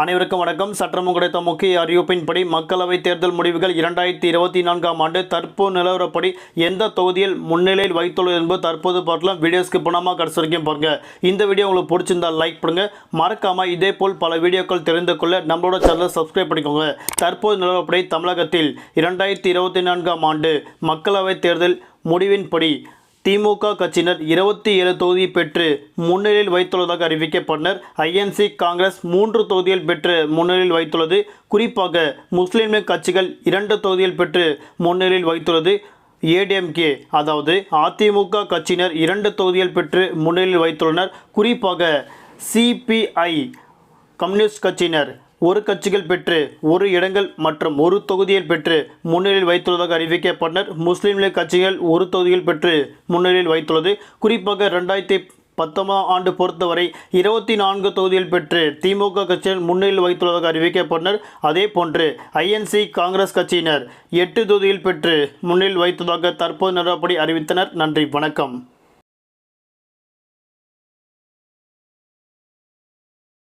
அனைவருக்கும் வணக்கம். சட்டமும் கிடைத்த முக்கிய அறிவிப்பின்படி மக்களவைத் தேர்தல் முடிவுகள் இரண்டாயிரத்தி இருபத்தி நான்காம் ஆண்டு தற்போது நிலவரப்படி எந்த தொகுதியில் முன்னிலையில் வைத்துள்ளது என்பது தற்போது பார்க்கலாம். வீடியோஸ்க்கு பணமாக கடைசி வரைக்கும் பாருங்க. இந்த வீடியோ உங்களுக்கு பிடிச்சிருந்தா லைக் பண்ணுங்க. மறக்காம இதே போல் பல வீடியோக்கள் தெரிந்து கொள்ள நம்மளோட சேனலை சப்ஸ்கிரைப் பண்ணிக்கோங்க. தற்போது நிலவரப்படி தமிழகத்தில் இரண்டாயிரத்தி இருபத்தி நான்காம் ஆண்டு மக்களவைத் தேர்தல் முடிவின்படி திமுக கட்சியினர் இருபத்தி ஏழு தொகுதி பெற்று முன்னிலையில் வைத்துள்ளதாக அறிவிக்கப்பட்டனர். ஐஎன்சி காங்கிரஸ் மூன்று தொகுதியில் பெற்று முன்னிலையில் வைத்துள்ளது. குறிப்பாக முஸ்லிம் கட்சிகள் இரண்டு தொகுதியில் பெற்று முன்னிலையில் வைத்துள்ளது. ஏடிஎம்கே அதாவது அதிமுக கட்சியினர் இரண்டு தொகுதியில் பெற்று முன்னிலையில் வைத்துள்ளனர். குறிப்பாக சிபிஐ கம்யூனிஸ்ட் கட்சியினர் ஒரு கட்சிகள் பெற்று ஒரு இடங்கள் மற்றும் ஒரு தொகுதியில் பெற்று முன்னிலையில் வைத்துள்ளதாக அறிவிக்கப்பட்டனர் முஸ்லீம் லீக் கட்சிகள் ஒரு தொகுதியில் பெற்று முன்னிலையில் வைத்துள்ளது. குறிப்பாக ரெண்டாயிரத்தி பத்தொன்பதாம் ஆண்டு பொறுத்தவரை இருபத்தி நான்கு தொகுதியில் பெற்று திமுக கட்சியினர் முன்னிலையில் வைத்துள்ளதாக அறிவிக்கப்பட்டனர் அதே போன்று ஐஎன்சி காங்கிரஸ் கட்சியினர் எட்டு தொகுதியில் பெற்று முன்னிலையில் வைத்ததாக தற்போது நிலவரப்படி அறிவித்தனர். நன்றி வணக்கம்.